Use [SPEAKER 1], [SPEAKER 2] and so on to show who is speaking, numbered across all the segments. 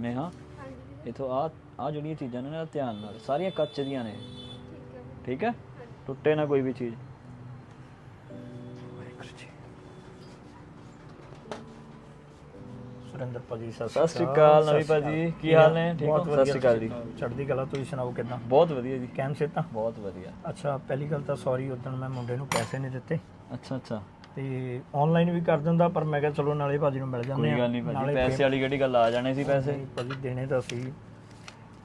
[SPEAKER 1] ਨੇਹਾ ਇਥੋਂ ਆ ਆ ਜਿਹੜੀਆਂ ਚੀਜ਼ਾਂ ਨੇ ਨਾ ਧਿਆਨ ਨਾਲ। ਸਾਰੀਆਂ ਕੱਚ ਦੀਆਂ ਨੇ।
[SPEAKER 2] ਠੀਕ ਹੈ।
[SPEAKER 1] ਠੀਕ ਹੈ? ਟੁੱਟੇ ਨਾ ਕੋਈ ਵੀ ਚੀਜ਼।
[SPEAKER 3] ਸੁਰਿੰਦਰ ਭਾਜੀ ਸਤਿ
[SPEAKER 1] ਸਤਿ ਸ਼੍ਰੀ ਅਕਾਲ ਨਵੀ ਭਾਜੀ। ਕੀ ਹਾਲ ਨੇ? ਠੀਕ ਹੋ? ਸਤਿ ਸ਼੍ਰੀ ਅਕਾਲ ਜੀ।
[SPEAKER 3] ਚੜ੍ਹਦੀ ਕਲਾ ਤੁਸੀਂ ਸੁਣਾਓ ਕਿਦਾਂ?
[SPEAKER 1] ਬਹੁਤ ਵਧੀਆ ਜੀ।
[SPEAKER 3] ਕੈਮ ਸੇ ਤਾਂ
[SPEAKER 1] ਬਹੁਤ ਵਧੀਆ।
[SPEAKER 3] ਅੱਛਾ ਪਹਿਲੀ ਗੱਲ ਤਾਂ ਸੌਰੀ ਉਦੋਂ ਮੈਂ ਮੁੰਡੇ ਨੂੰ ਪੈਸੇ ਨਹੀਂ ਦਿੱਤੇ।
[SPEAKER 1] ਅੱਛਾ ਅੱਛਾ।
[SPEAKER 3] ਤੇ ਆਨਲਾਈਨ ਵੀ ਕਰ ਦਿੰਦਾ ਪਰ ਮੈਂ ਕਿਹਾ ਚਲੋ ਨਾਲੇ ਭਾਜੀ ਨੂੰ ਮਿਲ ਜਾਂਦੇ
[SPEAKER 1] ਕੋਈ ਗੱਲ ਨਹੀਂ ਭਾਜੀ ਪੈਸੇ ਵਾਲੀ ਕਿਹੜੀ ਗੱਲ ਆ ਜਾਣੇ ਸੀ ਪੈਸੇ?
[SPEAKER 3] ਭਾਜੀ ਦੇਣੇ ਤਾਂ ਸੀ।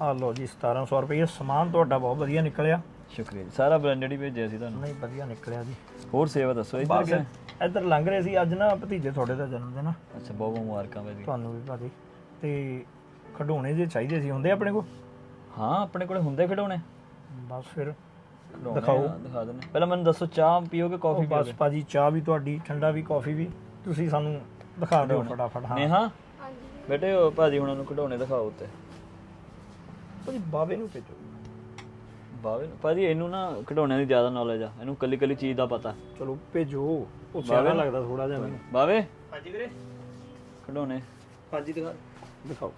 [SPEAKER 3] ਆ ਲਓ ਜੀ 1700 ਰੁਪਏ ਸਮਾਨ ਤੁਹਾਡਾ ਬਹੁਤ ਵਧੀਆ ਨਿਕਲਿਆ।
[SPEAKER 1] ਸ਼ੁਕਰੀਆ ਜੀ। ਸਾਰਾ ਬ੍ਰਾਂਡਡ ਹੀ ਭੇਜਿਆ ਸੀ ਤੁਹਾਨੂੰ?
[SPEAKER 3] ਨਹੀਂ ਵਧੀਆ ਨਿਕਲਿਆ ਜੀ।
[SPEAKER 1] ਹੋਰ ਸੇਵਾ ਦੱਸੋ ਇੱਧਰ
[SPEAKER 3] ਬਸ
[SPEAKER 1] ਕਿਆ?
[SPEAKER 3] ਇੱਧਰ ਲੰਘ ਰਹੇ ਸੀ ਅੱਜ ਨਾ ਭਤੀਜੇ ਤੁਹਾਡੇ ਦਾ ਜਨਮ ਦਿਨ ਆ।
[SPEAKER 1] ਅੱਛਾ ਬਹੁਤ ਬਹੁਤ ਮੁਬਾਰਕਾਂ ਭਾਜੀ।
[SPEAKER 3] ਤੁਹਾਨੂੰ ਵੀ ਭਾਜੀ। ਤੇ ਖਡੋਣੇ ਜੇ ਚਾਹੀਦੇ ਸੀ ਹੁੰਦੇ ਆਪਣੇ ਕੋਲ?
[SPEAKER 1] ਹਾਂ ਆਪਣੇ ਕੋਲੇ ਹੁੰਦੇ ਖਿਡੌਣੇ।
[SPEAKER 3] ਬਸ ਫਿਰ
[SPEAKER 1] ਖਿਡੌਣੇ
[SPEAKER 3] ਦਿਖਾਓ।
[SPEAKER 1] ਆ, ਦਿਖਾ ਦਿੰਦੇ ਪਹਿਲਾਂ ਮੈਨੂੰ ਦੱਸੋ ਚਾਹ ਪੀਓਗੇ
[SPEAKER 3] ਉਹ
[SPEAKER 1] ਕਾਫੀ
[SPEAKER 3] ਬਸ ਭਾਜੀ ਚਾਹ ਵੀ ਤੁਹਾਡੀ ਠੰਡਾ ਵੀ ਕਾਫੀ ਵੀ। ਤੁਸੀਂ ਸਾਨੂੰ ਦਿਖਾ ਦਿਓ ਫਟਾਫਟ ਹਾਂ।
[SPEAKER 1] ਨੇਹਾ?
[SPEAKER 2] ਹਾਂਜੀ।
[SPEAKER 1] ਬੇਟੇ ਉਹ ਭਾਜੀ ਹੁਣਾਂ ਨੂੰ ਖਿਡੌਣੇ ਦਿਖਾਓ ਉੱਤੇ।
[SPEAKER 3] ਭਾਜੀ ਬਾਵੇ ਨੂੰ ਭੇਜੋ।
[SPEAKER 1] ਬਾਵੇ ਨੂੰ- ਭਾਜੀ ਇਹਨੂੰ ਨਾ ਖਿਡੌਣਿਆਂ ਦੀ ਜ਼ਿਆਦਾ ਨੌਲੇਜ ਆ। ਇਹਨੂੰ ਕੱਲੀ ਕੱਲੀ ਚੀਜ਼ ਦਾ ਪਤਾ।
[SPEAKER 3] ਚਲੋ ਭੇਜੋ। ਉਹ ਸਿਆਣਾ ਲੱਗਦਾ ਥੋੜਾ ਜਿਹਾ ਮੈਨੂੰ।
[SPEAKER 1] ਬਾਵੇ?
[SPEAKER 3] ਹਾਂਜੀ ਵੀਰੇ।
[SPEAKER 1] ਖਿਡੌਣੇ
[SPEAKER 3] ਹਾਂਜੀ ਦਿਖਾ। ਦਿਖਾਓ।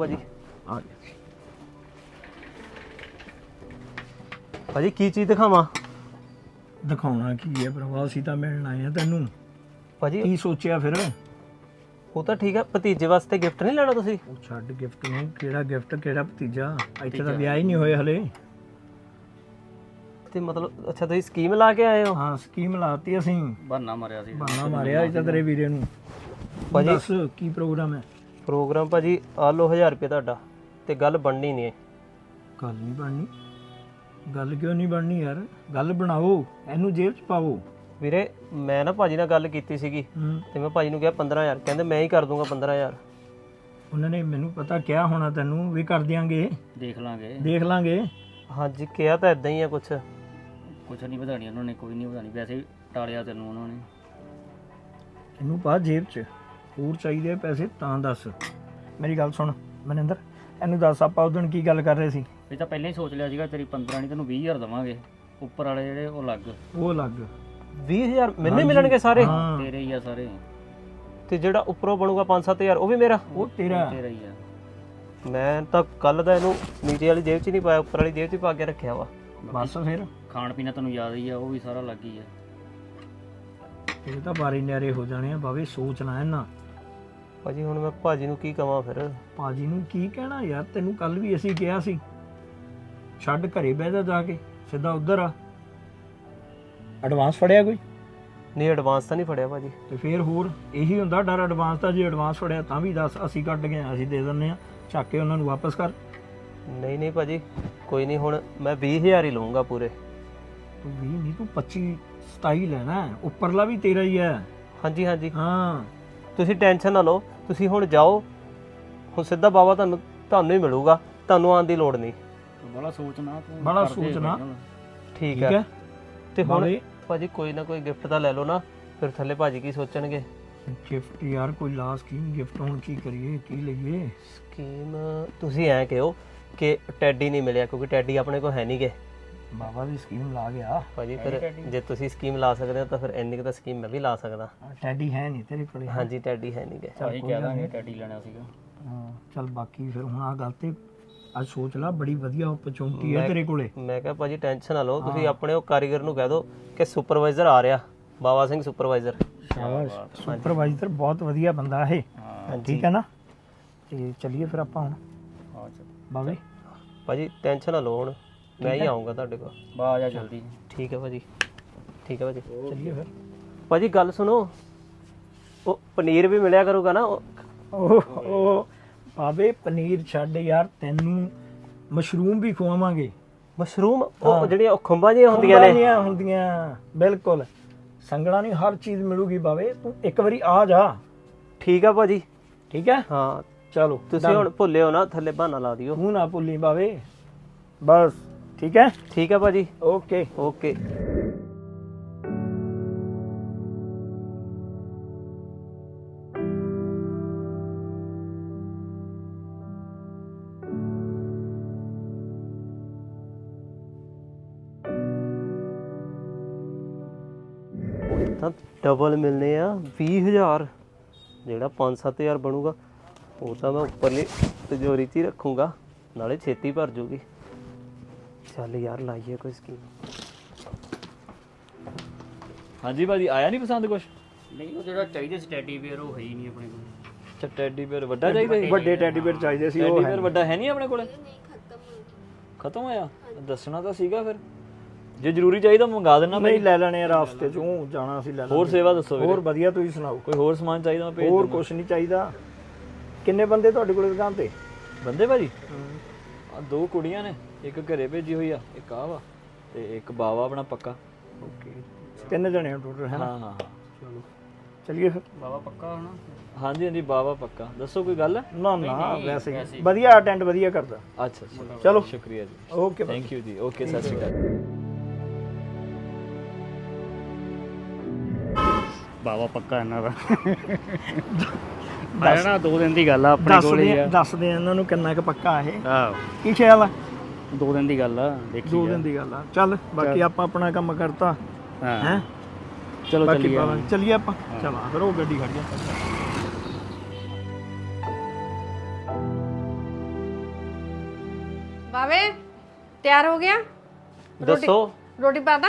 [SPEAKER 4] ਭਾਜੀ।
[SPEAKER 1] ਆ
[SPEAKER 4] ਭਾਜੀ ਕੀ ਚੀਜ਼ ਦਿਖਾਵਾਂ?
[SPEAKER 3] ਦਿਖਾਉਣਾ ਕੀ ਹੈ ਪ੍ਰਭਾਵ ਸੀ ਤਾਂ ਮਿਲਣ ਆਏ ਆ ਤੈਨੂੰ।
[SPEAKER 4] ਭਾਜੀ।
[SPEAKER 3] ਕੀ ਸੋਚਿਆ ਫਿਰ?
[SPEAKER 4] ਉਹ ਤਾਂ ਠੀਕ ਹੈ ਭਤੀਜੇ ਵਾਸਤੇ ਗਿਫਟ ਨਹੀਂ ਲੈਣਾ ਤੁਸੀਂ?
[SPEAKER 3] ਉਹ ਛੱਡ ਗਿਫਟ ਨੂੰ। ਕਿਹੜਾ ਗਿਫਟ ਕਿਹੜਾ ਭਤੀਜਾ? ਇੱਥੇ ਤਾਂ ਵਿਆਹ ਹੀ ਨਹੀਂ ਹੋਏ ਹਲੇ।
[SPEAKER 4] ਤੇ ਮਤਲਬ ਅੱਛਾ ਤੁਸੀਂ ਸਕੀਮ ਲਾ ਕੇ ਆਏ ਹੋ?
[SPEAKER 3] ਹਾਂ ਸਕੀਮ ਲਾਤੀ ਅਸੀਂ।
[SPEAKER 1] ਬਹਾਨਾ ਮਾਰਿਆ ਸੀ।
[SPEAKER 3] ਬਹਾਨਾ ਮਾਰਿਆ ਇੱਥੇ ਤੇਰੇ ਵੀਰੇ ਨੂੰ।
[SPEAKER 4] ਭਾਜੀ।
[SPEAKER 3] ਦੱਸ ਕੀ ਪ੍ਰੋਗਰਾਮ ਹੈ?
[SPEAKER 4] ਪ੍ਰੋਗਰਾਮ ਭਾਜੀ ਆ ਲਓ 1000 ਰੁਪਏ ਤੁਹਾਡਾ ਤੇ ਗੱਲ ਬਣਨੀ ਨਹੀਂ ਹੈ
[SPEAKER 3] ਗੱਲ ਨਹੀਂ ਬਣਨੀ। ਗੱਲ ਕਿਉਂ ਨਹੀਂ ਬਣਨੀ ਯਾਰ? ਗੱਲ ਬਣਾਓ ਇਹਨੂੰ ਜੇਬ 'ਚ ਪਾਓ।
[SPEAKER 4] ਵੀਰੇ ਮੈਂ ਨਾ ਭਾਜੀ ਨਾਲ ਗੱਲ ਕੀਤੀ ਸੀਗੀ
[SPEAKER 3] ਹੂੰ।
[SPEAKER 4] ਤੇ ਮੈਂ ਭਾਜੀ ਨੂੰ ਕਿਹਾ 15000 ਕਹਿੰਦੇ ਮੈਂ ਹੀ ਕਰ ਦੂੰਗਾ 15000
[SPEAKER 3] ਉਹਨਾਂ ਨੇ ਮੈਨੂੰ ਪਤਾ ਕਿਹਾ ਹੋਣਾ ਤੈਨੂੰ ਵੀ ਕਰ ਦਿਆਂਗੇ।
[SPEAKER 1] ਦੇਖ ਲਾਂਗੇ।
[SPEAKER 3] ਦੇਖ ਲਾਂਗੇ।
[SPEAKER 4] ਹਾਂਜੀ ਕਿਹਾ ਤਾਂ ਇਦਾਂ ਹੀ ਆ ਕੁਛ।
[SPEAKER 1] ਕੁਛ ਨਹੀਂ ਵਧਾਣੀ ਉਹਨਾਂ ਨੇ ਕੋਈ ਨਹੀਂ ਵਧਾਣੀ ਵੈਸੇ ਟਾਲਿਆ ਤੈਨੂੰ ਉਹਨਾਂ ਨੇ।
[SPEAKER 3] ਇਹਨੂੰ ਪਾ ਜੇਬ 'ਚ। ਹੋਰ ਚਾਹੀਦੇ ਆ ਪੈਸੇ ਤਾਂ ਦੱਸ। ਮੇਰੀ ਗੱਲ ਸੁਣ ਮਨਿੰਦਰ ਇਹਨੂੰ ਦੱਸ ਆਪਾਂ ਉਦੋਂ ਕੀ ਗੱਲ ਕਰ ਰਹੇ ਸੀ?
[SPEAKER 5] ਇਹ ਤਾਂ ਪਹਿਲਾਂ ਹੀ ਸੋਚ ਲਿਆ ਸੀਗਾ ਤੇਰੀ 15 ਨਹੀਂ ਤੈਨੂੰ 20000 ਦਵਾਂਗੇ। ਉੱਪਰ ਵਾਲੇ ਜਿਹੜੇ ਉਹ ਲੱਗ
[SPEAKER 3] ਉਹ ਲੱਗ
[SPEAKER 4] 20000 ਮੈਨੂੰ ਹੀ ਮਿਲਣਗੇ ਸਾਰੇ?
[SPEAKER 3] ਹਾਂ।
[SPEAKER 5] ਤੇਰੇ ਹੀ ਆ ਸਾਰੇ।
[SPEAKER 4] ਤੇ ਜਿਹੜਾ ਉੱਪਰੋਂ ਬਣੂਗਾ 5-7000 ਉਹ ਵੀ ਮੇਰਾ?
[SPEAKER 3] ਉਹ ਤੇਰਾ।
[SPEAKER 5] ਤੇਰਾ ਹੀ ਆ।
[SPEAKER 4] ਮੈਂ ਤਾਂ ਕੱਲ ਦਾ ਇਹਨੂੰ ਨੀਚੇ ਵਾਲੀ ਜੇਬ 'ਚ ਨਹੀਂ ਪਾਇਆ ਉੱਪਰ ਵਾਲੀ ਜੇਬ 'ਚ ਹੀ ਪਾ ਕੇ ਰੱਖਿਆ ਵਾ।
[SPEAKER 3] ਬਸ ਫਿਰ।
[SPEAKER 5] ਖਾਣ ਪੀਣਾ ਤੈਨੂੰ ਯਾਦ ਹੀ ਆ ਉਹ ਵੀ ਸਾਰਾ ਲੱਗ ਹੀ ਆ।
[SPEAKER 3] ਇਹ ਤਾਂ ਬਾਰੀ ਨਿਆਰੇ ਹੋ ਜਾਣੇ ਆ ਬਾਵੇ ਸੋਚਣਾ ਇਹਨਾਂ।
[SPEAKER 4] ਭਾਜੀ ਹੁਣ ਮੈਂ ਭਾਜੀ ਨੂੰ ਕੀ ਕਵਾਂ ਫਿਰ?
[SPEAKER 3] ਪਾਜੀ ਨੂੰ ਕੀ ਕਹਿਣਾ ਯਾਰ? ਤੈਨੂੰ ਕੱਲ ਵੀ ਅਸੀਂ ਕਿਹਾ ਸੀ। ਛੱਡ ਘਰੇ ਬਹਿ ਜਾ ਜਾ ਕੇ। ਸਿੱਧਾ ਉਧਰ ਆ। ਐਡਵਾਂਸ ਫੜਿਆ ਕੋਈ?
[SPEAKER 4] ਨਹੀਂ ਐਡਵਾਂਸ ਤਾਂ ਨਹੀਂ ਫੜਿਆ ਭਾਜੀ।
[SPEAKER 3] ਤੇ ਫੇਰ ਹੋਰ ਇਹੀ ਹੁੰਦਾ ਡਰ ਐਡਵਾਂਸ ਤਾਂ ਜੇ ਐਡਵਾਂਸ ਫੜਿਆ ਤਾਂ ਵੀ ਦੱਸ ਅਸੀਂ ਕੱਢ ਗਏ ਅਸੀਂ ਦੇ ਦਿੰਨੇ ਆ ਚੱਕ ਕੇ ਉਹਨਾਂ ਨੂੰ ਵਾਪਸ ਕਰ।
[SPEAKER 4] ਨਹੀਂ ਨਹੀਂ ਭਾਜੀ ਕੋਈ ਨਹੀਂ ਹੁਣ ਮੈਂ 20000 ਹੀ ਲਵਾਂਗਾ ਪੂਰੇ।
[SPEAKER 3] ਤੂੰ 20 ਨਹੀਂ ਤੂੰ 25 27 ਲੈਣਾ ਹੈ। ਉੱਪਰਲਾ ਵੀ ਤੇਰਾ ਹੀ ਹੈ।
[SPEAKER 4] ਹਾਂਜੀ ਹਾਂਜੀ।
[SPEAKER 3] ਹਾਂ।
[SPEAKER 4] ਤੁਸੀਂ ਟੈਨਸ਼ਨ ਨਾ ਲਓ ਤੁਸੀਂ ਹੁਣ ਜਾਓ। ਹੁਣ ਸਿੱਧਾ ਬਾਬਾ ਤੁਹਾਨੂੰ ਤੁਹਾਨੂੰ ਹੀ ਮਿਲੂਗਾ ਤੁਹਾਨੂੰ ਆਉਣ ਦੀ ਲੋੜ ਨਹੀਂ।
[SPEAKER 5] ਬੜਾ ਸੋਚਣਾ ਤੂੰ
[SPEAKER 3] ਬੜਾ
[SPEAKER 5] ਕਰਦੇ
[SPEAKER 3] ਸੋਚਣਾ।
[SPEAKER 4] ਠੀਕ
[SPEAKER 3] ਠੀਕ
[SPEAKER 4] ਹੈ। ਤੇ ਹੁਣ ਭਾਜੀ ਕੋਈ ਨਾ ਕੋਈ ਗਿਫਟ ਤਾਂ ਲੈ ਲਓ ਨਾ ਫਿਰ ਥੱਲੇ ਭਾਜੀ ਕੀ ਸੋਚਣਗੇ?
[SPEAKER 3] ਗਿਫਟ ਯਾਰ ਕੋਈ ਲਾਸ ਕੀ ਗਿਫਟ ਹੁਣ ਕੀ ਕਰੀਏ ਕੀ ਲਈਏ?
[SPEAKER 4] ਸਕੀਮ ਤੁਸੀਂ ਐਂ ਕਹੋ ਕਿ ਟੈਡੀ ਨਹੀਂ ਮਿਲਿਆ ਕਿਉਂਕਿ ਟੈਡੀ ਆਪਣੇ ਕੋਲ ਹੈ ਨਹੀਂਗੇ
[SPEAKER 3] ਬਾਬਾ ਵੀ ਸਕੀਮ ਲਾ ਗਿਆ।
[SPEAKER 4] ਭਾਜੀ ਫਿਰ ਜੇ ਤੁਸੀਂ ਸਕੀਮ ਲਾ ਸਕਦੇ ਹੋ ਤਾਂ ਫਿਰ ਇੰਨੀ ਕੁ ਤਾਂ ਸਕੀਮ ਮੈਂ ਵੀ ਲਾ ਸਕਦਾ।
[SPEAKER 3] ਟੈਡੀ ਹੈ ਨਹੀਂ ਤੇਰੇ ਕੋਲੇ।
[SPEAKER 4] ਹਾਂਜੀ ਟੈਡੀ ਹੈ ਨਹੀਂਗੇ
[SPEAKER 5] ਭਾਈ ਕਹਿ ਦਾਂਗੇ ਟੈਡੀ ਲੈਣਾ ਸੀਗਾ।
[SPEAKER 3] ਹਾਂ ਚੱਲ ਬਾਕੀ ਫਿਰ ਹੁਣ ਆ ਗੱਲ ਤੇ ਅੱਜ ਸੋਚ ਲੈ ਬੜੀ ਵਧੀਆ ਓਪਰਚੁਨਿਟੀ ਹੈ ਤੇਰੇ ਕੋਲੇ।
[SPEAKER 4] ਮੈਂ ਕਿਹਾ ਭਾਜੀ ਟੈਨਸ਼ਨ ਨਾ ਲਓ ਤੁਸੀਂ ਆਪਣੇ ਉਹ ਕਾਰੀਗਰ ਨੂੰ ਕਹਿ ਦਿਓ ਕਿ ਸੁਪਰਵਾਈਜ਼ਰ ਆ ਰਿਹਾ ਬਾਬਾ ਸਿੰਘ ਸੁਪਰਵਾਈਜ਼ਰ
[SPEAKER 3] ਸ਼ਾਬਾਸ਼। ਸੁਪਰਵਾਈਜ਼ਰ ਬਹੁਤ ਵਧੀਆ ਬੰਦਾ ਹੈ।
[SPEAKER 5] ਹਾਂ
[SPEAKER 3] ਠੀਕ ਹੈ ਨਾ? ਤੇ ਚੱਲੀਏ ਫਿਰ ਆਪਾਂ ਹੁਣ।
[SPEAKER 5] ਆ ਚੱਲ।
[SPEAKER 3] ਬਾਵੇ
[SPEAKER 4] ਭਾਜੀ ਟੈਨਸ਼ਨ ਨਾ ਲਓ ਹੁਣ। ਮੈਂ ਹੀ ਆਉਂਗਾ ਤੁਹਾਡੇ ਕੋਲ।
[SPEAKER 5] ਬਾ ਆ ਜਾ ਜਲਦੀ
[SPEAKER 4] ਠੀਕ ਹੈ ਭਾਜੀ। ਠੀਕ ਹੈ ਭਾਜੀ।
[SPEAKER 3] ਚੱਲੀਏ ਫਿਰ?
[SPEAKER 4] ਭਾਜੀ ਗੱਲ ਸੁਣੋ। ਉਹ ਪਨੀਰ ਵੀ ਮਿਲਿਆ ਕਰੂਗਾ ਨਾ ਉਹ-
[SPEAKER 3] ਓ ਬਾਵੇ ਪਨੀਰ ਛੱਡ ਯਾਰ ਤੈਨੂੰ ਮਸ਼ਰੂਮ ਵੀ ਖਵਾਵਾਂਗੇ।
[SPEAKER 4] ਮਸ਼ਰੂਮ? ਉਹ ਜਿਹੜੀਆਂ ਉਹ ਖੰਭਾਂ ਜਿਹੀਆਂ ਹੁੰਦੀਆਂ ਨੇ।
[SPEAKER 3] ਹੁੰਦੀਆਂ ਹੁੰਦੀਆਂ ਬਿਲਕੁਲ। ਸੰਗਣਾ ਨਹੀਂ ਹਰ ਚੀਜ਼ ਮਿਲੂਗੀ ਬਾਵੇ ਤੂੰ ਇੱਕ ਵਾਰੀ ਆ ਜਾ।
[SPEAKER 4] ਠੀਕ ਆ ਭਾਜੀ।
[SPEAKER 3] ਠੀਕ ਹੈ?
[SPEAKER 4] ਹਾਂ।
[SPEAKER 3] ਚਲੋ
[SPEAKER 4] ਤੁਸੀਂ ਹੁਣ ਭੁੱਲਿਓ ਨਾ ਥੱਲੇ ਬਹਾਨਾ ਲਾ ਦਿਓ।
[SPEAKER 3] ਤੂੰ ਨਾ ਭੁੱਲੀ ਬਾਵੇ ਬਸ। ਠੀਕ ਹੈ?
[SPEAKER 4] ਠੀਕ ਹੈ ਭਾਜੀ।
[SPEAKER 3] ਓਕੇ।
[SPEAKER 4] ਓਕੇ। ਤਾਂ ਡਬਲ ਮਿਲਨੇ ਆ 20000 ਜਿਹੜਾ 5-7000 ਬਣੂਗਾ ਉਹ ਤਾਂ ਮੈਂ ਉੱਪਰਲੀ ਤਿਜੋਰੀ 'ਚ ਹੀ ਰੱਖੂੰਗਾ ਨਾਲੇ ਛੇਤੀ ਭਰ ਜੂਗੀ। ਚੱਲ ਯਾਰ ਲਾਈਏ ਕੋਈ ਸਕੀਮ।
[SPEAKER 1] ਹਾਂਜੀ ਭਾਜੀ ਆਇਆ ਨਹੀਂ ਪਸੰਦ ਕੁਛ?
[SPEAKER 5] ਨਹੀਂ ਉਹ ਜਿਹੜਾ ਚਾਹੀਦਾ ਸੀ ਟੈਡੀ ਬੀਅਰ ਉਹ ਹੈ ਹੀ ਨਹੀਂ ਆਪਣੇ ਕੋਲ।
[SPEAKER 1] ਅੱਛਾ ਟੈਡੀ ਬੀਅਰ ਵੱਡਾ ਚਾਹੀਦਾ ਸੀ?
[SPEAKER 3] ਵੱਡੇ ਟੈਡੀ ਬੇਅਰ ਚਾਹੀਦੇ ਸੀ
[SPEAKER 1] ਟੈਡੀ
[SPEAKER 3] ਉਹ ਹੈ
[SPEAKER 1] ਬੀਅਰ ਵੱਡਾ ਹੈ ਨਹੀਂ ਆਪਣੇ ਕੋਲੇ?
[SPEAKER 2] ਨਹੀਂ ਖਤਮ ਹੋ ਗਿਆ
[SPEAKER 1] ਖਤਮ ਹੋਇਆ? ਦੱਸਣਾ ਤਾਂ ਸੀਗਾ ਫਿਰ। ਜੇ ਜ਼ਰੂਰੀ ਚਾਹੀਦਾ ਮੰਗਾ ਦੇਣਾ
[SPEAKER 3] ਨਹੀਂ ਲੈ ਲੈਣੇ ਆ ਰਾਸਤੇ ਚੋਂ ਜਾਣਾ ਸੀ ਲੈ
[SPEAKER 1] ਹੋਰ
[SPEAKER 3] ਲੈਣੇ।
[SPEAKER 1] ਸੇਵਾ ਦੱਸੋ ਵੀਰੇ।
[SPEAKER 3] ਹੋਰ ਵਧੀਆ ਤੁਸੀਂ ਸੁਣਾਓ।
[SPEAKER 1] ਕੋਈ ਹੋਰ ਸਮਾਨ ਚਾਹੀਦਾ ਮੈਂ ਭੇਜ
[SPEAKER 3] ਹੋਰ ਕੁਝ ਨਹੀਂ ਚਾਹੀਦਾ। ਕਿੰਨੇ ਬੰਦੇ ਤੁਹਾਡੇ ਕੋਲ ਦੁਕਾਨ ਤੇ?
[SPEAKER 1] ਬੰਦੇ ਭਾਜੀ? ਆ ਦੋ ਕੁੜੀਆਂ ਨੇ। ਇੱਕ ਘਰੇ ਭੇਜੀ ਹੋਈ ਆ ਇੱਕ ਆ ਵਾ ਤੇ ਇੱਕ ਬਾਵਾ ਆਪਣਾ ਪੱਕਾ।
[SPEAKER 3] ਓਕੇ। ਤਿੰਨ ਜਣੇ ਟੋਟਲ ਹੈ ਨਾ?
[SPEAKER 1] ਹਾਂ ਹਾਂ ਹਾਂ।
[SPEAKER 3] ਚਲੋ। ਚਲਿਏ ਫਿਰ।
[SPEAKER 5] ਬਾਬਾ ਪੱਕਾ ਹੋਣਾ?
[SPEAKER 1] ਹਾਂਜੀ ਹਾਂਜੀ ਬਾਵਾ ਪੱਕਾ। ਦੱਸੋ ਕੋਈ ਗੱਲ? ਹੈ
[SPEAKER 3] ਨਾ ਨਾ ਵੈਸੇ ਹੀ। ਵਧੀਆ ਅਟੈਂਡ ਵਧੀਆ ਕਰਦਾ।
[SPEAKER 1] ਅੱਛਾ ਅੱਛਾ।
[SPEAKER 3] ਚਲੋ।
[SPEAKER 1] ਸ਼ੁਕਰੀਆ ਜੀ।
[SPEAKER 3] ਓਕੇ
[SPEAKER 1] ਥੈਂਕ ਯੂ ਜੀ। ਓਕੇ ਸਤਿ ਸ਼੍ਰੀ ਅਕਾਲ।
[SPEAKER 5] ਬਾਬਾ ਪੱਕਾ ਇਹਨਾਂ ਦਾ। ਆਇਆ ਨਾ ਦੋ ਦਿਨ ਦੀ ਗੱਲ ਆ ਆਪਣੇ ਕੋਲ ਹੀ
[SPEAKER 3] ਦੱਸਦੇ
[SPEAKER 5] ਆ।
[SPEAKER 3] ਦੱਸਦੇ ਆ ਇਹਨਾਂ ਨੂੰ ਕਿੰਨਾ ਕੁ ਪੱਕਾ ਇਹ।
[SPEAKER 5] ਆਹ।
[SPEAKER 3] ਕੀ ਖਿਆਲ ਆ?
[SPEAKER 5] ਦੋ ਦਿਨ ਦੀ ਗੱਲ ਆ ਦੇਖੀ
[SPEAKER 3] ਦੋ। ਦਿਨ ਦੀ ਗੱਲ ਆ। ਚੱਲ ਬਾਕੀ ਆਪਾਂ ਆਪਣਾ ਕੰਮ ਕਰਤਾ।
[SPEAKER 5] ਹਾਂ।
[SPEAKER 3] ਹੈ?
[SPEAKER 5] ਚਲੋ
[SPEAKER 3] ਬਾਕੀ
[SPEAKER 5] ਚੱਲੀਏ।
[SPEAKER 3] ਚੱਲੀਏ ਆਪਾਂ। ਚਲ ਆ ਫਿਰ ਉਹ ਗੱਡੀ ਖੜ ਜਾ।
[SPEAKER 6] ਬਾਵੇ ਤਿਆਰ ਹੋ ਗਿਆ?
[SPEAKER 4] ਦੱਸੋ।
[SPEAKER 6] ਰੋਟੀ ਪਾਦਾ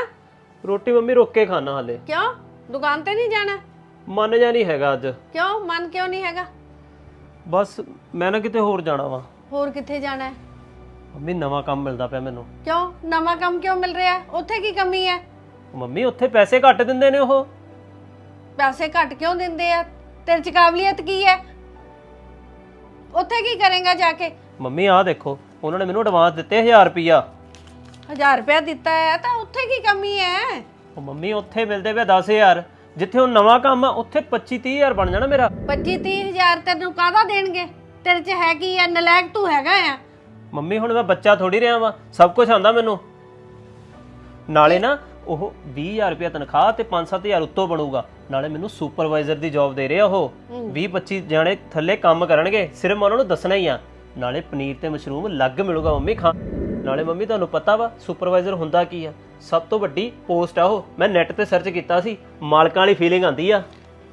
[SPEAKER 4] ਰੋਟੀ ਮੰਮੀ ਰੁੱਕ ਕੇ ਖਾਣਾ ਹਾਲੇ।
[SPEAKER 6] ਕਿਉਂ? ਦੁਕਾਨ ਤੇ ਨਹੀਂ ਜਾਣਾ?
[SPEAKER 4] ਮਨ ਜਾ ਨਹੀਂ ਹੈਗਾ ਅੱਜ।
[SPEAKER 6] ਕਿਉਂ? ਮਨ ਕਿਉਂ ਨਹੀਂ ਹੈਗਾ?
[SPEAKER 4] ਬਸ ਮੈਂ ਨਾ ਕਿਤੇ ਹੋਰ ਜਾਣਾ ਵਾ।
[SPEAKER 6] ਹੋਰ ਕਿੱਥੇ ਜਾਣਾ ਹੈ?
[SPEAKER 4] ਮੰਮੀ ਨਵਾਂ ਕੰਮ ਮਿਲਦਾ ਪਿਆ ਮੈਨੂੰ।
[SPEAKER 6] ਕਿਉਂ? ਨਵਾਂ ਕੰਮ ਕਿਉਂ ਮਿਲ ਰਿਹਾ? ਹੈ? ਉੱਥੇ ਕੀ ਕਮੀ ਹੈ?
[SPEAKER 4] ਮੰਮੀ ਉੱਥੇ ਪੈਸੇ ਘੱਟ ਦਿੰਦੇ ਨੇ ਉਹ।
[SPEAKER 6] ਪੈਸੇ ਘੱਟ ਕਿਉਂ ਦਿੰਦੇ ਆ? ਤੇਰੇ ਚ ਕਾਬਲੀਅਤ ਕੀ ਹੈ? ਉੱਥੇ ਕੀ ਕਰੇਗਾ ਜਾ ਕੇ?
[SPEAKER 4] ਮੰਮੀ ਆਹ ਦੇਖੋ ਉਹਨਾਂ ਨੇ ਮੈਨੂੰ ਐਡਵਾਂਸ ਦਿੱਤੇ 1000 ਰੁਪਿਆ
[SPEAKER 6] 1000 ਰੁਪਇਆ ਦਿੱਤਾ ਹੈ ਤਾਂ ਉੱਥੇ ਕੀ ਕਮੀ ਹੈ?
[SPEAKER 4] ਉਹ ਮੰਮੀ ਉੱਥੇ ਮਿਲਦੇ ਪਿਆ 10000 ਜਿੱਥੇ ਉਹ ਨਵਾਂ ਕੰਮ ਆ ਉੱਥੇ 25 30000 ਬਣ ਜਾਣਾ ਮੇਰਾ।
[SPEAKER 6] 25 30000 ਤੈਨੂੰ ਕਾਹਦਾ ਦੇਣਗੇ? ਤੇਰੇ ਚ ਹੈ ਕੀ ਹੈ? ਨਲਾਇਕ ਤੂੰ ਹੈਗਾ ਆ।
[SPEAKER 4] ਮੰਮੀ ਹੁਣ ਮੈਂ ਬੱਚਾ ਥੋੜੀ ਰਿਹਾ ਵਾਂ ਸਭ ਕੁਝ ਆਂਦਾ ਮੈਨੂੰ। ਨਾਲੇ ਨਾ ਉਹ 20000 ਰੁਪਿਆ ਤਨਖਾਹ ਤੇ 5-7000 ਉੱਤੋਂ ਬਣੂਗਾ। ਨਾਲੇ ਮੈਨੂੰ ਸੁਪਰਵਾਈਜ਼ਰ ਦੀ ਜੌਬ ਦੇ ਰਿਹਾ ਉਹ। 20-25 ਜਾਣੇ ਥੱਲੇ ਕੰਮ ਕਰਨਗੇ ਸਿਰਫ ਮੈਂ ਉਹਨਾਂ ਨੂੰ ਦੱਸਣਾ ਹੀ ਆ। ਨਾਲੇ ਪਨੀਰ ਤੇ ਮਸ਼ਰੂਮ ਲੱਗ ਮਿਲੂਗਾ ਮੰਮੀ ਖਾ ਨਾਲੇ ਮੰਮੀ ਤੁਹਾਨੂੰ ਪਤਾ ਵਾ ਸੁਪਰਵਾਈਜ਼ਰ ਹੁੰਦਾ ਕੀ ਆ? ਸਭ ਤੋਂ ਵੱਡੀ ਪੋਸਟ ਆ ਉਹ। ਮੈਂ ਨੈਟ ਤੇ ਸਰਚ ਕੀਤਾ ਸੀ ਮਾਲਕਾਂ ਵਾਲੀ ਫੀਲਿੰਗ ਆਂਦੀ ਆ।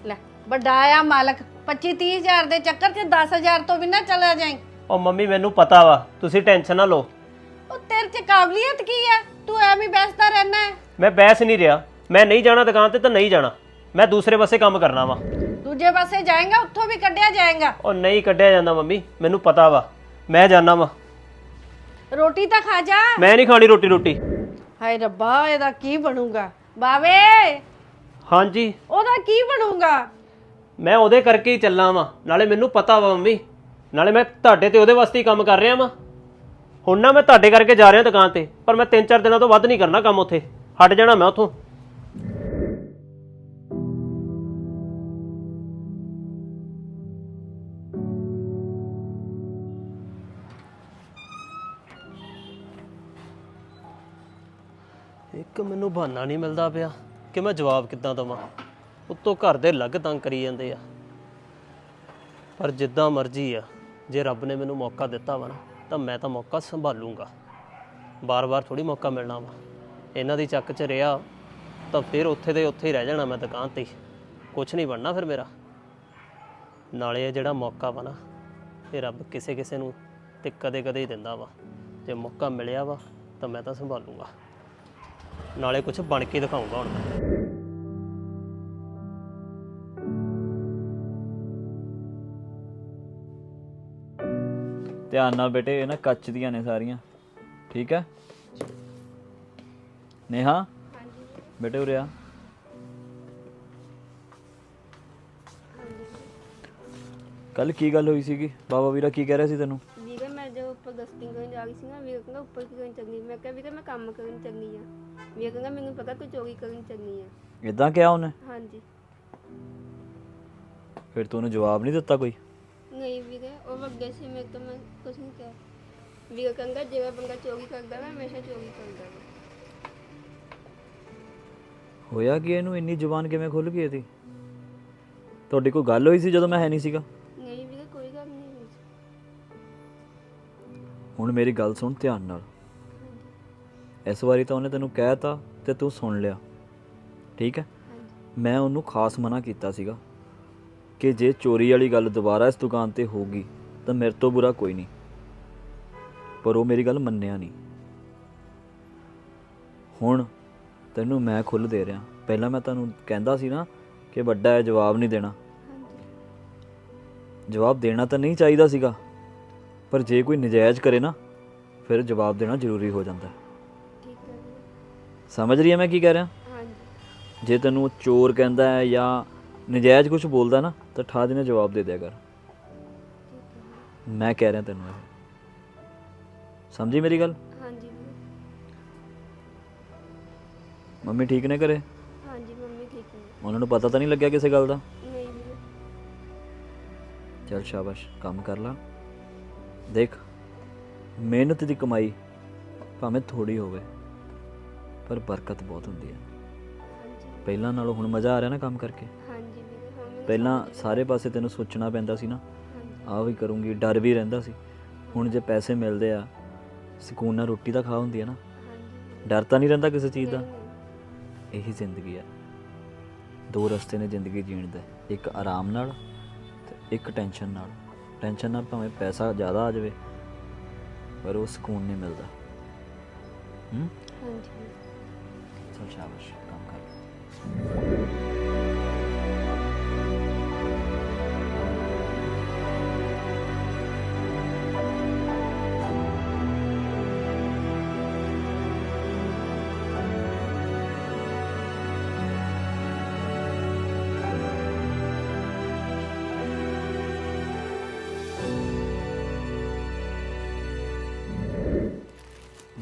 [SPEAKER 6] ਲੈ ਵੱਡਾ ਆ ਮਾਲਕ। 25 30000 ਦੇ ਚੱਕਰ 'ਚ 10000 ਤੋਂ ਵੀ ਨਾ ਚਲਾ ਜਾਏ
[SPEAKER 4] ਉਹ ਮੰਮੀ ਮੈਨੂੰ ਪਤਾ ਵਾ। ਤੁਸੀਂ ਟੈਨਸ਼ਨ ਨਾ ਲਓ।
[SPEAKER 6] ਉਹ ਤੇਰੇ 'ਚ ਕਾਬਲੀਅਤ ਕੀ ਹੈ ਤੂੰ ਐਵੇਂ ਹੀ ਬੈਸਦਾ ਰਹਿਣਾ ਹੈ।
[SPEAKER 4] ਮੈਂ ਬੈਸ ਨਹੀਂ ਰਿਹਾ। ਮੈਂ ਨਹੀਂ ਜਾਣਾ ਦੁਕਾਨ ਤੇ ਤਾਂ ਨਹੀਂ ਜਾਣਾ। ਮੈਂ ਦੂਸਰੇ ਪਾਸੇ ਕੰਮ ਕਰਨਾ ਵਾ।
[SPEAKER 6] ਦੂਜੇ ਪਾਸੇ ਜਾਏਗਾ ਉੱਥੋਂ ਵੀ ਕੱਢਿਆ ਜਾਏਗਾ।
[SPEAKER 4] ਉਹ ਨਹੀਂ ਕੱਢਿਆ ਜਾਂਦਾ ਮੰਮੀ ਮੈਨੂੰ ਪਤਾ ਵਾ। ਮੈਂ ਜਾਣਾ ਵਾ।
[SPEAKER 6] ਰੋਟੀ ਤਾਂ ਖਾ ਜਾ।
[SPEAKER 4] ਮੈਂ ਨਹੀਂ ਖਾਣੀ ਰੋਟੀ ਰੋਟੀ।
[SPEAKER 6] ਹਾਏ ਰੱਬਾ ਇਹਦਾ ਕੀ ਬਣੂਗਾ? ਬਾਵੇ!
[SPEAKER 4] ਹਾਂਜੀ।
[SPEAKER 6] ਉਹਦਾ ਕੀ ਬਣੂਗਾ?
[SPEAKER 4] ਮੈਂ ਉਹਦੇ ਕਰਕੇ ਹੀ ਚੱਲਾਂ ਵਾਂ। ਨਾਲੇ ਮੈਨੂੰ ਪਤਾ ਵਾ ਮੰਮੀ। ਨਾਲੇ ਮੈਂ ਤੁਹਾਡੇ ਤੇ ਉਹਦੇ ਵਾਸਤੇ ਹੀ ਕੰਮ ਕਰ ਰਿਹਾ ਵਾਂ। ਹੁਣ ਨਾ ਮੈਂ ਤੁਹਾਡੇ ਕਰਕੇ ਜਾ ਰਿਹਾ ਦੁਕਾਨ ਤੇ, ਪਰ ਮੈਂ 3-4 ਦਿਨਾਂ ਤੋਂ ਵੱਧ ਨਹੀਂ ਕਰਨਾ ਕੰਮ ਉੱਥੇ। ਹਟ ਜਾਣਾ ਮੈਂ ਉੱਥੋਂ। ਇੱਕ ਮੈਨੂੰ ਬਹਾਨਾ ਨਹੀਂ ਮਿਲਦਾ ਪਿਆ ਕਿ ਮੈਂ ਜਵਾਬ ਕਿੱਦਾਂ ਦਵਾਂ। ਉੱਤੋਂ ਘਰ ਦੇ ਲੱਗ ਤੰਗ ਕਰੀ ਜਾਂਦੇ ਆ। ਪਰ ਜਿੱਦਾਂ ਮਰਜ਼ੀ ਆ। ਜੇ ਰੱਬ ਨੇ ਮੈਨੂੰ ਮੌਕਾ ਦਿੱਤਾ ਵਾ ਨਾ, ਤਾਂ ਮੈਂ ਤਾਂ ਮੌਕਾ ਸੰਭਾਲੂਗਾ। ਬਾਰ-ਬਾਰ ਥੋੜੀ ਮੌਕਾ ਮਿਲਣਾ ਵਾ। ਇਹਨਾਂ ਦੀ ਚੱਕ 'ਚ ਰਿਹਾ, ਤਾਂ ਫਿਰ ਉੱਥੇ ਦੇ ਉੱਥੇ ਹੀ ਰਹਿ ਜਾਣਾ ਮੈਂ ਦੁਕਾਨ ਤੇ ਕੁਝ ਨਹੀਂ ਬਣਨਾ ਫਿਰ ਮੇਰਾ। ਨਾਲੇ ਇਹ ਜਿਹੜਾ ਮੌਕਾ ਵਾ ਨਾ, ਇਹ ਰੱਬ ਕਿਸੇ ਕਿਸੇ ਨੂੰ ਤੇ ਕਦੇ-ਕਦੇ ਹੀ ਦਿੰਦਾ ਵਾ। ਜੇ ਮੌਕਾ ਮਿਲਿਆ ਵਾ, ਤਾਂ ਮੈਂ ਤਾਂ ਸੰਭਾਲੂਗਾ। ਨਾਲੇ ਕੁਝ ਬਣ ਕੇ ਦਿਖਾਊਂਗਾ ਹੁਣ ਮੈਂ।
[SPEAKER 1] ਧਿਆਨ ਨਾਲ ਬੇਟੇ ਇਹ ਨਾ ਕੱਚ ਦੀਆਂ ਨੇ ਸਾਰੀਆਂ। ਠੀਕ ਹੈ? ਨੇਹਾ? ਬੇਟੇ ਉਰੇ ਆ। ਕੱਲ ਕੀ ਗੱਲ ਹੋਈ ਸੀਗੀ? ਬਾਬਾ ਵੀਰਾ ਕੀ ਕਹਿ ਰਿਹਾ ਸੀ ਤੈਨੂੰ?
[SPEAKER 2] ਵੀਰੇ ਮੈਂ ਜੋ ਉੱਪਰ ਕਰਨ ਜਾ ਰਹੀ ਸੀ ਨਾ ਵੀਰੇ ਕਹਿੰਦਾ ਉੱਪਰ ਕੀ ਕਰਨ ਚੱਲੀ ਮੈਂ ਕਿਹਾ ਵੀਰੇ ਮੈਂ ਕੰਮ ਕਰਨ ਚੱਲੀ ਆ। ਵੀਰੇ ਕਹਿੰਦਾ ਮੈਨੂੰ ਪਤਾ ਤੂੰ ਚੋਰੀ ਕਰਨ ਚੱਲੀ ਆ।
[SPEAKER 1] ਇਦਾਂ ਕਿਹਾ ਉਹਨੇ?
[SPEAKER 2] ਹਾਂਜੀ।
[SPEAKER 1] ਫਿਰ ਤੂੰ ਉਹਨੂੰ ਜਵਾਬ ਨਹੀਂ ਦਿੱਤਾ ਕੋਈ?
[SPEAKER 2] ਨਹੀਂ ਵੀਰੇ ਉਹ ਅੱਗੇ ਸੀ ਮੇਰੇ ਤੋਂ ਮੈਂ ਕੁਝ ਨਹੀਂ ਕਿਹਾ। ਵੀਰ ਕਹਿੰਦਾ ਜਿਹੜਾ ਬੰਦਾ ਚੋਰੀ ਕਰਦਾ ਵਾ ਹਮੇਸ਼ਾ ਚੋਰੀ ਕਰਦਾ ਵਾ।
[SPEAKER 1] ਹੋਇਆ ਕਿ ਇਹਨੂੰ? ਇੰਨੀ ਜ਼ੁਬਾਨ ਕਿਵੇਂ ਖੁੱਲ ਗਈ ਇਹਦੀ? ਤੁਹਾਡੀ ਕੋਈ ਗੱਲ ਹੋਈ ਸੀ ਜਦੋਂ ਮੈਂ ਹੈ ਨਹੀਂ ਸੀਗਾ?
[SPEAKER 2] ਨਹੀਂ ਵੀਰੇ ਕੋਈ ਗੱਲ ਨਹੀਂ ਹੋਈ ਸੀ।
[SPEAKER 1] ਹੁਣ ਮੇਰੀ ਗੱਲ ਸੁਣ ਧਿਆਨ ਨਾਲ। ਇਸ ਵਾਰੀ ਤਾਂ ਉਹਨੇ ਤੈਨੂੰ ਕਹਿਤਾ ਤੇ ਤੂੰ ਸੁਣ ਲਿਆ। ਠੀਕ ਹੈ?
[SPEAKER 2] ਹਾਂਜੀ।
[SPEAKER 1] ਮੈਂ ਉਹਨੂੰ ਖਾਸ ਮਨਾ ਕੀਤਾ ਸੀਗਾ। ਕਿ ਜੇ ਚੋਰੀ ਵਾਲੀ ਗੱਲ ਦੁਬਾਰਾ ਇਸ ਦੁਕਾਨ ਤੇ ਹੋਊਗੀ ਤਾਂ ਮੇਰੇ ਤੋਂ ਬੁਰਾ ਕੋਈ ਨਹੀਂ। ਪਰ ਉਹ ਮੇਰੀ ਗੱਲ ਮੰਨਿਆ ਨਹੀਂ। ਹੁਣ ਤੈਨੂੰ ਮੈਂ ਖੁੱਲ ਦੇ ਰਿਹਾ। ਪਹਿਲਾਂ ਮੈਂ ਤੁਹਾਨੂੰ ਕਹਿੰਦਾ ਸੀ ਨਾ ਕਿ ਵੱਡਾ ਹੈ ਜਵਾਬ ਨਹੀਂ ਦੇਣਾ। ਜਵਾਬ ਦੇਣਾ ਤਾਂ ਨਹੀਂ ਚਾਹੀਦਾ ਸੀਗਾ ਪਰ ਜੇ ਕੋਈ ਨਜਾਇਜ਼ ਕਰੇ ਨਾ ਫਿਰ ਜਵਾਬ ਦੇਣਾ ਜ਼ਰੂਰੀ ਹੋ ਜਾਂਦਾ। ਹੈ।
[SPEAKER 2] ਠੀਕ ਹੈ ਵੀਰੇ
[SPEAKER 1] ਸਮਝ ਰਹੀ ਹੈ ਮੈਂ ਕੀ ਕਹਿ ਰਿਹਾ?
[SPEAKER 2] ਹਾਂਜੀ।
[SPEAKER 1] ਜੇ ਤੈਨੂੰ ਚੋਰ ਕਹਿੰਦਾ ਹੈ ਜਾਂ ਨਜਾਇਜ਼ ਕੁਝ ਬੋਲਦਾ ਨਾ ਤਾਂ ਠਾ ਦੇਣਾ ਜਵਾਬ ਦੇ ਦਿਆ ਕਰ। ਮੈਂ ਕਹਿ ਰਿਹਾ ਤੈਨੂੰ ਇਹ। ਸਮਝੀ ਮੇਰੀ ਗੱਲ?
[SPEAKER 2] ਹਾਂਜੀ ਵੀਰੇ
[SPEAKER 1] ਮੰਮੀ ਠੀਕ ਨੇ ਘਰੇ?
[SPEAKER 2] ਹਾਂਜੀ ਮੰਮੀ ਠੀਕ ਨੇ।
[SPEAKER 1] ਉਹਨਾਂ ਨੂੰ ਪਤਾ ਤਾਂ ਨਹੀਂ ਲੱਗਿਆ ਕਿਸੇ ਗੱਲ ਦਾ?
[SPEAKER 2] ਨਹੀਂ ਵੀਰੇ
[SPEAKER 1] ਚੱਲ ਸ਼ਾਬਾਸ਼ ਕੰਮ ਕਰ ਲਾ। ਦੇਖ ਮਿਹਨਤ ਦੀ ਕਮਾਈ ਭਾਵੇਂ ਥੋੜੀ ਹੋਵੇ ਪਰ ਬਰਕਤ ਬਹੁਤ ਹੁੰਦੀ ਹੈ।
[SPEAKER 2] ਹਾਂਜੀ।
[SPEAKER 1] ਪਹਿਲਾਂ ਨਾਲੋਂ ਹੁਣ ਮਜ਼ਾ ਆ ਰਿਹਾ ਨਾ ਕੰਮ ਕਰਕੇ। ਪਹਿਲਾਂ ਸਾਰੇ ਪਾਸੇ ਤੈਨੂੰ ਸੋਚਣਾ ਪੈਂਦਾ ਸੀ ਨਾ। ਆਹ ਵੀ ਕਰੂੰਗੀ ਡਰ ਵੀ ਰਹਿੰਦਾ ਸੀ। ਹੁਣ ਜੇ ਪੈਸੇ ਮਿਲਦੇ ਆ ਸਕੂਨ ਨਾਲ ਰੋਟੀ ਤਾਂ ਖਾ ਹੁੰਦੀ ਹੈ ਨਾ। ਡਰ ਤਾਂ ਨਹੀਂ ਰਹਿੰਦਾ ਕਿਸੇ ਚੀਜ਼ ਦਾ। ਇਹੀ ਜ਼ਿੰਦਗੀ ਹੈ ਦੋ ਰਸਤੇ ਨੇ ਜ਼ਿੰਦਗੀ ਜੀਣ ਦੇ। ਇੱਕ ਆਰਾਮ ਨਾਲ ਤੇ ਇੱਕ ਟੈਨਸ਼ਨ ਨਾਲ। ਟੈਨਸ਼ਨ ਨਾਲ ਭਾਵੇਂ ਪੈਸਾ ਜ਼ਿਆਦਾ ਆ ਜਾਵੇ ਪਰ ਉਹ ਸਕੂਨ ਨਹੀਂ ਮਿਲਦਾ। ਹੂੰ?
[SPEAKER 2] ਹਾਂਜੀ।
[SPEAKER 1] ਚਲ ਸ਼ਾਬਾਸ਼ ਕੰਮ ਕਰ।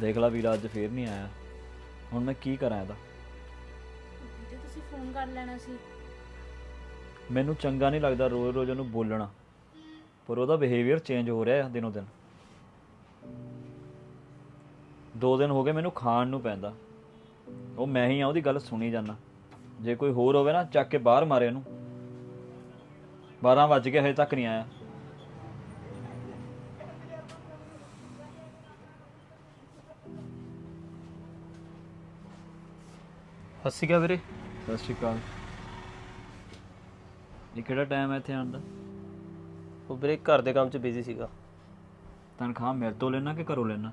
[SPEAKER 1] ਦੇਖ ਲਾ ਵੀਰਾ ਅੱਜ ਫੇਰ ਨਹੀਂ ਆਇਆ। ਹੁਣ ਮੈਂ ਕੀ ਕਰਾਂ ਇਹਦਾ?
[SPEAKER 7] ਜੇ ਤੁਸੀਂ ਫੋਨ ਕਰ ਲੈਣਾ ਸੀ।
[SPEAKER 1] ਮੈਨੂੰ ਚੰਗਾ ਨਹੀਂ ਲੱਗਦਾ ਰੋਜ਼-ਰੋਜ਼ ਉਹਨੂੰ ਬੋਲਣਾ। ਪਰ ਉਹਦਾ ਬਿਹੇਵੀਅਰ ਚੇਂਜ ਹੋ ਰਿਹਾ ਹੈ ਦਿਨੋਂ ਦਿਨ। ਦੋ ਦਿਨ ਹੋ ਗਏ ਮੈਨੂੰ ਖਾਣ ਨੂੰ ਪੈਂਦਾ। ਉਹ ਮੈਂ ਹੀ ਆ ਉਹਦੀ ਗੱਲ ਸੁਣੀ ਜਾਂਦਾ। ਜੇ ਕੋਈ ਹੋਰ ਹੋਵੇ ਨਾ ਚੱਕ ਕੇ ਬਾਹਰ ਮਾਰੇ ਉਹਨੂੰ। 12 ਵੱਜ ਗਏ ਹਜੇ ਤੱਕ ਨਹੀਂ ਆਇਆ।
[SPEAKER 4] ਹੱਸੀ ਗਿਆ ਵੀਰੇ।
[SPEAKER 1] ਸਤਿ ਸ਼੍ਰੀ ਅਕਾਲ। ਇਹ ਕਿਹੜਾ ਟਾਈਮ ਹੈ ਇੱਥੇ ਆਉਣ ਦਾ?
[SPEAKER 4] ਉਹ ਵੀਰੇ ਘਰ ਦੇ ਕੰਮ 'ਚ ਬਿਜ਼ੀ ਸੀਗਾ।
[SPEAKER 1] ਤਨਖਾਹ ਮੇਰੇ ਤੋਂ ਲੈਣਾ ਕਿ ਘਰੋਂ ਲੈਣਾ?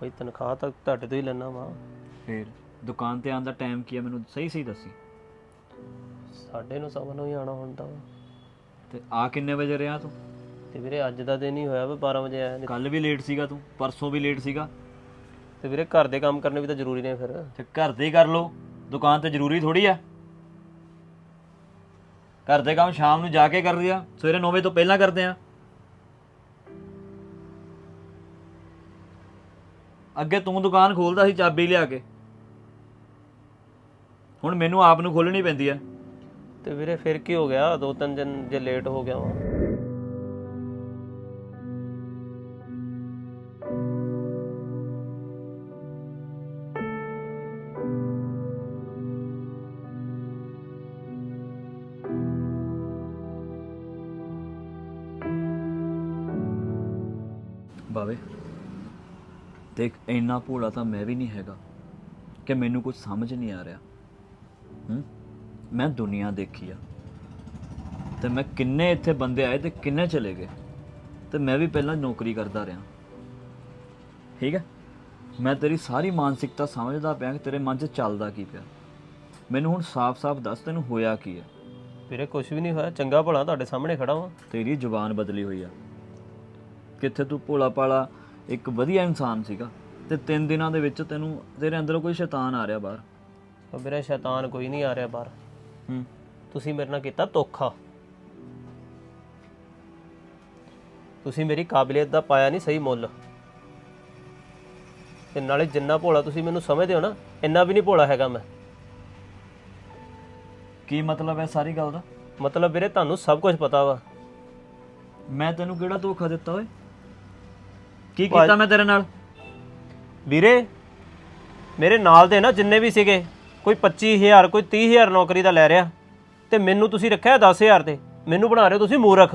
[SPEAKER 4] ਭਾਈ ਤਨਖਾਹ ਤਾਂ ਤੁਹਾਡੇ ਤੋਂ ਹੀ ਲੈਣਾ ਵਾ।
[SPEAKER 1] ਫੇਰ ਦੁਕਾਨ ਤੇ ਆਉਣ ਦਾ ਟਾਈਮ ਕੀ ਹੈ? ਮੈਨੂੰ ਸਹੀ ਸਹੀ ਦੱਸੀ।
[SPEAKER 4] ਸਾਡੇ ਨੂੰ ਸਭ ਨੂੰ ਹੀ ਆਣਾ ਹੁੰਦਾ ਵਾ।
[SPEAKER 1] ਤੇ ਆ ਕਿੰਨੇ ਵਜੇ ਰਿਹਾ ਤੂੰ?
[SPEAKER 4] ਤੇ ਵੀਰੇ ਅੱਜ ਦਾ ਦਿਨ ਹੀ ਹੋਇਆ ਵਾ 12 ਵਜੇ ਆਇਆ
[SPEAKER 1] ਕੱਲ ਵੀ ਲੇਟ ਸੀਗਾ ਤੂੰ ਪਰਸੋਂ ਵੀ ਲੇਟ ਸੀਗਾ।
[SPEAKER 4] ਤੇ ਵੀਰੇ ਘਰ ਦੇ ਕੰਮ ਕਰਨੇ ਵੀ ਤਾਂ ਜ਼ਰੂਰੀ ਨੇ ਫਿਰ।
[SPEAKER 1] ਤੇ ਘਰ ਦੇ ਹੀ ਕਰ ਲੋ ਦੁਕਾਨ ਤੇ ਜ਼ਰੂਰੀ ਥੋੜੀ ਆ। ਘਰ ਦੇ ਕੰਮ ਸ਼ਾਮ ਨੂੰ ਜਾ ਕੇ ਕਰਦੇ ਆ ਸਵੇਰੇ 9 ਵਜੇ ਤੋਂ ਪਹਿਲਾਂ ਕਰਦੇ ਆ। ਅੱਗੇ ਤੂੰ ਦੁਕਾਨ ਖੋਲਦਾ ਸੀ ਚਾਬੀ ਲਿਆ ਕੇ। ਹੁਣ ਮੈਨੂੰ ਆਪ ਨੂੰ ਖੋਲਣੀ ਪੈਂਦੀ ਆ।
[SPEAKER 4] ਤੇ ਵੀਰੇ ਫਿਰ ਕੀ ਹੋ ਗਿਆ? ਦੋ ਤਿੰਨ ਦਿਨ ਜੇ ਲੇਟ ਹੋ ਗਿਆ ਵਾ।
[SPEAKER 1] ਦੇਖ ਇੰਨਾ ਭੋਲਾ ਤਾਂ ਮੈਂ ਵੀ ਨਹੀਂ ਹੈਗਾ ਕਿ ਮੈਨੂੰ ਕੁਝ ਸਮਝ ਨਹੀਂ ਆ ਰਿਹਾ। ਹੂੰ? ਮੈਂ ਦੁਨੀਆ ਦੇਖੀ ਆ। ਤੇ ਮੈਂ ਕਿੰਨੇ ਇੱਥੇ ਬੰਦੇ ਆਏ ਤੇ ਕਿੰਨੇ ਚਲੇ ਗਏ। ਤੇ ਮੈਂ ਵੀ ਪਹਿਲਾਂ ਨੌਕਰੀ ਕਰਦਾ ਰਿਹਾ। ਠੀਕ ਹੈ? ਮੈਂ ਤੇਰੀ ਸਾਰੀ ਮਾਨਸਿਕਤਾ ਸਮਝਦਾ ਪਿਆ ਕਿ ਤੇਰੇ ਮਨ 'ਚ ਚੱਲਦਾ ਕੀ ਪਿਆ। ਮੈਨੂੰ ਹੁਣ ਸਾਫ਼-ਸਾਫ਼ ਦੱਸ ਤੈਨੂੰ ਹੋਇਆ ਕੀ ਹੈ?
[SPEAKER 4] ਵੀਰੇ ਕੁਝ ਵੀ ਨਹੀਂ ਹੋਇਆ ਚੰਗਾ ਭਲਾ ਤੁਹਾਡੇ ਸਾਹਮਣੇ ਖੜਾ ਵਾਂ।
[SPEAKER 1] ਤੇਰੀ ਜ਼ੁਬਾਨ ਬਦਲੀ ਹੋਈ ਆ। ਕਿੱਥੇ ਤੂੰ ਭੋਲਾ ਪਾਲਾ ਇੱਕ ਵਧੀਆ ਇਨਸਾਨ ਸੀਗਾ ਤੇ ਤਿੰਨ ਦਿਨਾਂ ਦੇ ਵਿੱਚ ਤੈਨੂੰ ਤੇਰੇ ਅੰਦਰੋਂ ਕੋਈ ਸ਼ੈਤਾਨ ਆ ਰਿਹਾ ਬਾਹਰ।
[SPEAKER 4] ਉਹ ਵੀਰੇ ਸ਼ੈਤਾਨ ਕੋਈ ਨਹੀਂ ਆ ਰਿਹਾ ਬਾਹਰ।
[SPEAKER 1] ਹੂੰ।
[SPEAKER 4] ਤੁਸੀਂ ਮੇਰੇ ਨਾਲ ਕੀਤਾ ਧੋਖਾ। ਤੁਸੀਂ ਮੇਰੀ ਕਾਬਲੀਅਤ ਦਾ ਪਾਇਆ ਨਹੀਂ ਸਹੀ ਮੁੱਲ। ਤੇ ਨਾਲੇ ਜਿੰਨਾ ਭੋਲਾ ਤੁਸੀਂ ਮੈਨੂੰ ਸਮਝਦੇ ਹੋ ਨਾ ਇੰਨਾ ਵੀ ਨਹੀਂ ਭੋਲਾ ਹੈਗਾ ਮੈਂ।
[SPEAKER 1] ਕੀ ਮਤਲਬ ਹੈ ਸਾਰੀ ਗੱਲ ਦਾ?
[SPEAKER 4] ਮਤਲਬ ਵੀਰੇ ਤੁਹਾਨੂੰ ਸਭ ਕੁਝ ਪਤਾ ਵਾ।
[SPEAKER 1] ਮੈਂ ਤੈਨੂੰ ਕਿਹੜਾ ਧੋਖਾ ਦਿੱਤਾ ਓਏ? ਕੀ ਕੀਤਾ ਮੈਂ ਤੇਰੇ ਨਾਲ?
[SPEAKER 4] ਵੀਰੇ ਮੇਰੇ ਨਾਲ ਦੇ ਨਾ ਜਿੰਨੇ ਵੀ ਸੀਗੇ ਕੋਈ 25000 ਕੋਈ 30000 ਨੌਕਰੀ ਦਾ ਲੈ ਰਿਹਾ ਤੇ ਮੈਨੂੰ ਤੁਸੀਂ ਰੱਖਿਆ 10000 ਤੇ। ਮੈਨੂੰ ਬਣਾ ਰਹੇ ਹੋ ਤੁਸੀਂ ਮੂਰਖ।